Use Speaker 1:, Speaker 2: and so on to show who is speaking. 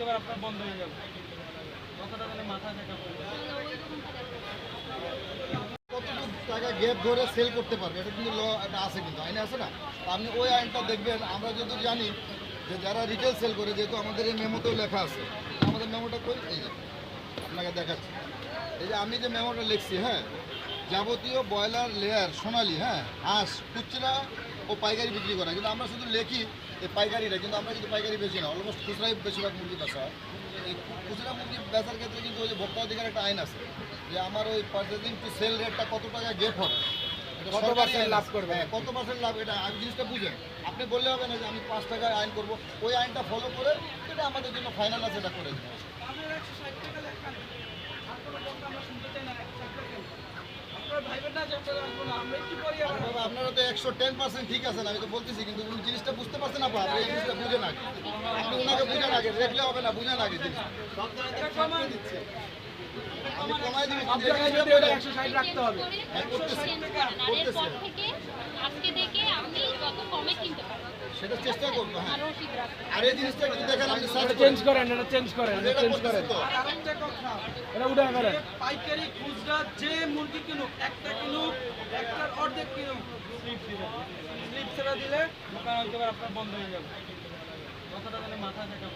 Speaker 1: থাকা
Speaker 2: টাকা গ্যাপ ধরে সেল করতে পারবে, এটা কিন্তু ল একটা আছে কিন্তু, আইনে আছে না? আপনি ওই আইনটা দেখবেন, আমরা যদি জানি যে যারা রিটেল সেল করে, যেহেতু আমাদের এই মেমোতেও লেখা আছে, আমাদের মেমোটা কই? এই আপনাকে দেখাচ্ছি। এই যে আমি যে মেমোটা লিখছি হ্যাঁ যাবতীয় ব্রয়লার লেয়ার সোনালি হ্যাঁ হাঁস খুচরা ও পাইকারি বিক্রি করা কিন্তু আমরা শুধু লেখি এই পাইকারিটা কিন্তু আমরা কিন্তু পাইকারি বেশি না অলমোস্ট খুচরাই বেশিরভাগ মুরগি বেচা হয়। এই খুচরা মুরগি বেচার ক্ষেত্রে কিন্তু ওই যে ভোক্তা অধিকার একটা আইন আছে যে আমার ওই পার্চেসিং টু সেল রেটটা কত টাকা গেপ হবে?
Speaker 1: কত
Speaker 2: আইন।
Speaker 1: লাভ করবে?
Speaker 2: হ্যাঁ, কত পার্সেন্ট লাভ? এটা আমি জিনিসটা বুঝেন। আপনি বললে হবে না যে আমি পাঁচ টাকায় আইন করব। ওই আইনটা ফলো করে এটা আমাদের জন্য ফাইনাল আছে এটা করে দেবো
Speaker 1: আপনার একশো ষাট টাকা লেখান আর কোনো কথা আমরা শুনতে চাই না একশো ষাট টাকা আপনার ভাইবেন না যে আপনারা আসব না আমরা একটু পরে আবার
Speaker 2: বাবা, আপনারা তো একশো টেন পার্সেন্ট ঠিক আছেন আমি তো বলতেছি কিন্তু উনি জিনিসটা বুঝতে পারছেন না আপনি এই জিনিসটা বুঝেন আগে আপনি ওনাকে বুঝেন আগে দেখলে হবে না
Speaker 3: কমে কিনতে পারবেন।
Speaker 2: সেটা চেষ্টা করব হ্যাঁ।
Speaker 3: আর
Speaker 2: এই জিনিসটা যদি দেখেন আপনি
Speaker 1: চেঞ্জ করেন। এটা চেঞ্জ করেন চেঞ্জ এটা উঠে
Speaker 4: পাইকারি খুচরা যে মুরগি
Speaker 1: দিলে দোকান হতে আপনার বন্ধ হয়ে যাবে। কথাটা
Speaker 3: তাহলে মাথা দেখো